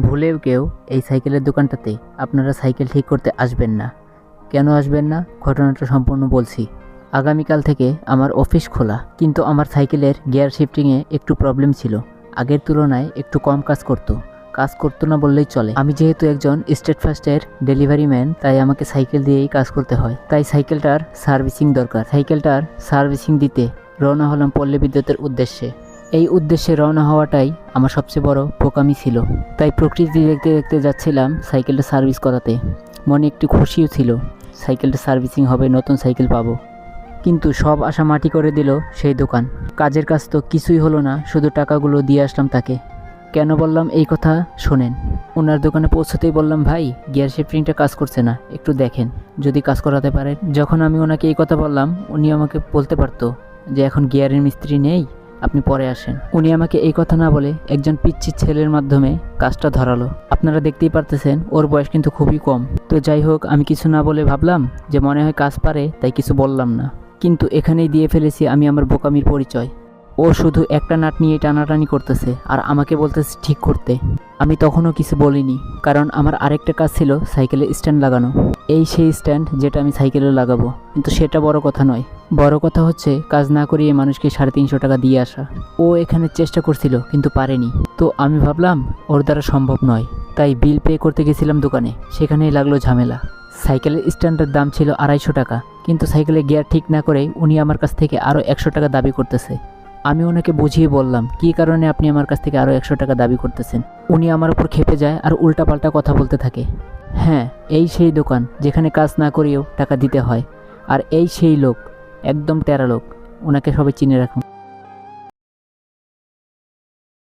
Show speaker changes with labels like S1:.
S1: ভুলেও কেউ এই সাইকেলের দোকানটাতে আপনারা সাইকেল ঠিক করতে আসবেন না। কেন আসবেন না? ঘটনাটা সম্পূর্ণ বলছি। আগামীকাল থেকে আমার অফিস খোলা, কিন্তু আমার সাইকেলের গিয়ার শিফটিংয়ে একটু প্রবলেম ছিল। আগের তুলনায় একটু কম কাজ করতো। কাজ করতো না বললেই চলে। আমি যেহেতু একজন স্টেট ফার্স্টের ডেলিভারি ম্যান, তাই আমাকে সাইকেল দিয়েই কাজ করতে হয়। তাই সাইকেলটার সার্ভিসিং দরকার। সাইকেলটার সার্ভিসিং দিতে রওনা হলাম পল্লী বিদ্যুতের উদ্দেশ্যে। এই উদ্দেশ্যে রওনা হওয়াটাই আমার সবচেয়ে বড় বোকামি ছিল। তাই প্রকৃতি দেখতে দেখতে যাচ্ছিলাম সাইকেলটা সার্ভিস করাতে। মনে একটু খুশিও ছিল, সাইকেলটা সার্ভিসিং হবে, নতুন সাইকেল পাবো। কিন্তু সব আশা মাটি করে দিল সেই দোকান। কাজের কাজ তো কিছুই হলো না, শুধু টাকাগুলো দিয়ে আসলাম তাকে। কেন বললাম এই কথা? শোনেন, ওনার দোকানে পৌঁছতেই বললাম, ভাই, গিয়ার শিফটিংটা কাজ করছে না, একটু দেখেন, যদি কাজ করাতে পারেন। যখন আমি ওনাকে এই কথা বললাম, উনি আমাকে বলতে পারতো যে এখন গিয়ারের মিস্ত্রি নেই। আপনি পরে আসেন। উনি আমাকে এই কথা না বলে একজন পিচ্ছি ছেলের মাধ্যমে কাজটা ধরালো। আপনারা দেখতেই পারতেছেন, ওর বয়স কিন্তু খুবই কম। তো যাই হোক, আমি কিছু না বলে ভাবলাম যে মনে হয় কাজ পারে, তাই কিছু বললাম না। কিন্তু এখানেই দিয়ে ফেলেছি আমি আমার বোকামির পরিচয়। ও শুধু একটা নাট নিয়ে টানাটানি করতেছে আর আমাকে বলতেছে ঠিক করতে। আমি তখনও কিছু বলিনি, কারণ আমার আরেকটা কাজ ছিল সাইকেলে স্ট্যান্ড লাগানো। এই সেই স্ট্যান্ড যেটা আমি সাইকেলে লাগাবো। কিন্তু সেটা বড় কথা নয়। বড় কথা হচ্ছে, কাজ না করিয়ে মানুষকে সাড়ে তিনশো টাকা দিয়ে আসা। ও এখানে চেষ্টা করছিল, কিন্তু পারেনি। তো আমি ভাবলাম, ওর দ্বারা সম্ভব নয়। তাই বিল পে করতে গেছিলাম দোকানে। সেখানেই লাগল ঝামেলা। সাইকেলের স্ট্যান্ডের দাম ছিল আড়াইশো টাকা, কিন্তু সাইকেলের গিয়ার ঠিক না করেই উনি আমার কাছ থেকে আরও একশো টাকা দাবি করতেছে। আমি ওনাকে বুঝিয়ে বললাম, কী কারণে আপনি আমার কাছ থেকে আরও একশো টাকা দাবি করতেছেন? উনি আমার উপর খেপে যায় আর উল্টাপাল্টা কথা বলতে থাকে। হ্যাঁ এই সেই দোকান, যেখানে কাজ না করিয়েও টাকা দিতে হয়। আর এই সেই লোক একদম টেরা লোক। ওনাকে সবাই চিনে রাখুন।